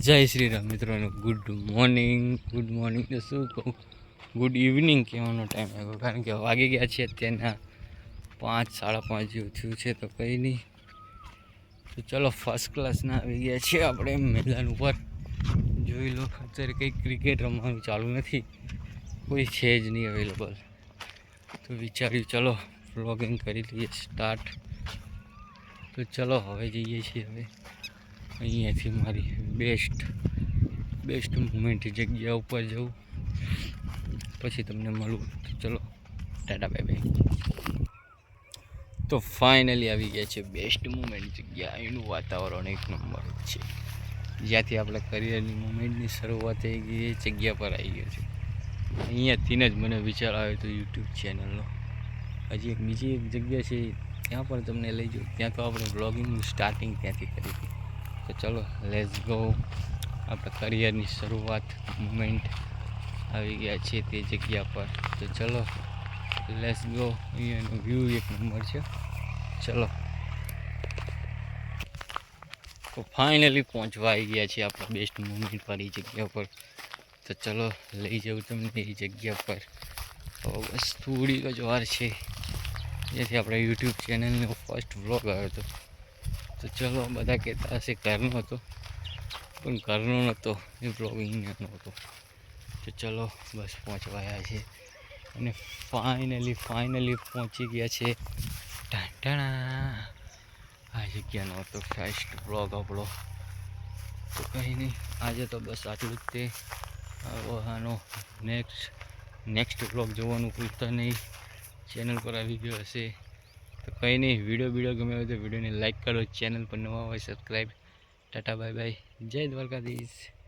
જય શ્રી રામ મિત્રોને good morning good morning તો શું કહું? ગુડ ઇવનિંગ કહેવાનો ટાઈમ આવ્યો. કારણ કે વાગી ગયા છે અત્યારના પાંચ, સાડા પાંચ જેવું થયું છે તો કંઈ નહીં. તો ચલો ફર્સ્ટ ક્લાસના આવી ગયા છીએ આપણે મેદાન ઉપર. જોઈ લો, અત્યારે કંઈ ક્રિકેટ રમવાનું ચાલુ નથી. કોઈ છે જ નહીં અવેલેબલ તો વિચાર્યું ચલો વ્લોગિંગ કરી લઈએ સ્ટાર્ટ તો ચલો હવે જઈએ છીએ હવે અહીંયાથી મારી બેસ્ટ બેસ્ટ મુમેન્ટ જગ્યા ઉપર જવું. પછી તમને મળવું ચલો, ટાટા બાય બાય તો ફાઇનલી આવી ગયા છે બેસ્ટ મુમેન્ટ જગ્યા. એનું વાતાવરણ એક નંબર છે. જ્યાંથી આપણે કરિયરની મુમેન્ટની શરૂઆત થઈ ગઈ એ જગ્યા પર આવી ગયો છે. અહીંયાથી જ મને વિચાર આવ્યો તો યુટ્યુબ ચેનલનો હજી એક બીજી એક જગ્યા છે, ત્યાં પણ તમને લઈ જાઉં. ત્યાં તો આપણે બ્લોગિંગનું સ્ટાર્ટિંગ ત્યાંથી કરી હતી. તો ચલો લેટ્સ ગો આપણા કરિયરની શરૂઆત મુમેન્ટ આવી ગયા છે તે જગ્યા પર. તો ચલો લેટ્સ ગો અહીંયાનો વ્યૂ એક નંબર છે. ચલો. તો ફાઇનલી પહોંચવા આવી ગયા છે આપણા બેસ્ટ મુમેન્ટ પર એ જગ્યા પર. તો ચલો, લઈ જાઉં તમને એ જગ્યા પર. તો બસ થોડીક જ વાર છે. જેથી આપણે યુટ્યુબ ચેનલનો ફર્સ્ટ વ્લોગ આવ્યો હતો. તો ચલો, બધા કહેતા હશે ઘરનો હતો. પણ ઘરનો નહોતો, એ બ્લોગિંગનો નહોતો તો ચલો, બસ પહોંચવાયા છે. અને ફાઇનલી ફાઇનલી પહોંચી ગયા છે. ટાંટાણા આ જગ્યાનો હતો ફર્સ્ટ બ્લોગ આપણો. તો કંઈ નહીં, આજે તો બસ આટલું જ તે. આનો નેક્સ્ટ નેક્સ્ટ બ્લોગ જોવાનું ભૂલતા નહીં. ચેનલ પર આવી ગયો હશે. તો કંઈ નહીં, વીડિયો વીડિયો ગમે હોય તો વિડીયોને લાઇક કરો, ચેનલ પર નવા હોય, સબસ્ક્રાઈબ. Tata, bye by. જય દ્વારકાધીશ.